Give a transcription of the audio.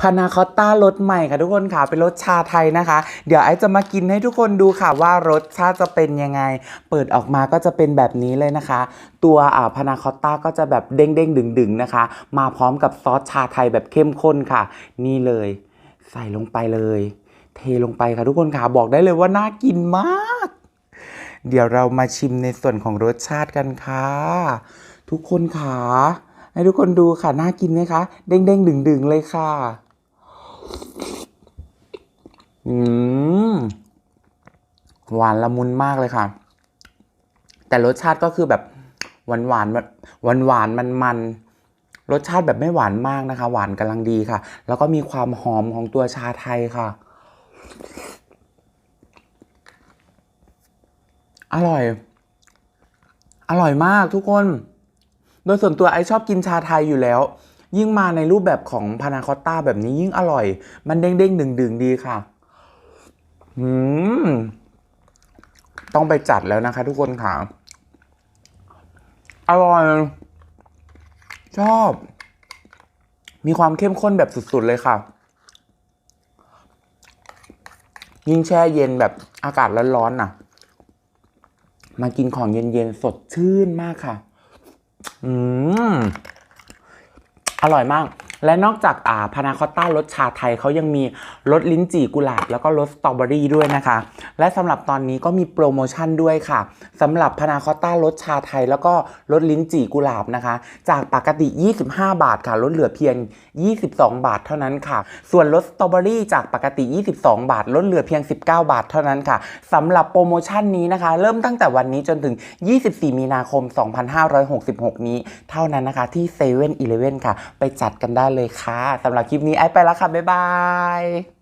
พานาคอตต้ารสใหม่ค่ะทุกคนค่ะเป็นรสชาไทยนะคะ เดี๋ยวไอจะมากินให้ทุกคนดูค่ะว่ารสชาติจะเป็นยังไง เปิดออกมาก็จะเป็นแบบนี้เลยนะคะ ตัวอ่าพานาคอตต้าก็จะแบบเด้งเด้งดึงดึงนะคะ มาพร้อมกับซอสชาไทยแบบเข้มข้นค่ะ นี่เลย ใส่ลงไปเลย เทลงไปค่ะทุกคนค่ะบอกได้เลยว่าน่ากินมาก เดี๋ยวเรามาชิมในส่วนของรสชาติกันค่ะ ทุกคนค่ะให้ทุกคนดูค่ะน่ากินไหมคะ เด้งเด้งดึงดึงเลยค่ะ อืมหวานละมุนมากเลยค่ะ แต่รสชาติก็คือแบบหวานหวานหวานหวานมันมันรสชาติแบบไม่หวานมากนะคะ หวานกำลังดีค่ะ แล้วก็มีความหอมของตัวชาไทยค่ะ อร่อย อร่อยมากทุกคน โดยส่วนตัวไอชอบกินชาไทยอยู่แล้ว ยิ่งมาในรูปแบบของพานาคอตต้าแบบนี้ยิ่งอร่อย มันเด้งเด้งดึงดึงๆดีค่ะ อืม ต้องไปจัดแล้วนะคะ ทุกคนค่ะ อร่อย ชอบ มีความเข้มข้นแบบสุด ๆ เลยค่ะ ยิ่งแช่เย็นแบบอากาศร้อนๆน่ะ มากินของเย็น ๆ สดชื่นมากค่ะ อืม อร่อยมาก และนอกจากอ่าพานาคอตต้ารสชาไทยเขายังมีรสลิ้นจี่กุหลาบ แล้วก็รสสตรอเบอรี่ด้วยนะคะ และสำหรับตอนนี้ก็มีโปรโมชั่นด้วยค่ะสำหรับพานาคอตต้ารสชาไทย แล้วก็รสลิ้นจี่กุหลาบนะคะ จากปกติ 25 บาทค่ะลดเหลือเพียง 22 บาทเท่านั้นค่ะ ส่วนรสสตรอเบอรี่จากปกติ 22 บาทลดเหลือเพียง 19 บาทเท่านั้นค่ะสำหรับโปรโมชั่นนี้นะคะ เริ่มตั้งแต่วันนี้จนถึง 24 มีนาคม 2566 นี้ เท่านั้นนะคะที่7 e เ e ่ e อค่ะ ไปจัดกันได้เลยค่ะสำหรับคลิปนี้ไอไปแล้วค่ะบ๊ายบาย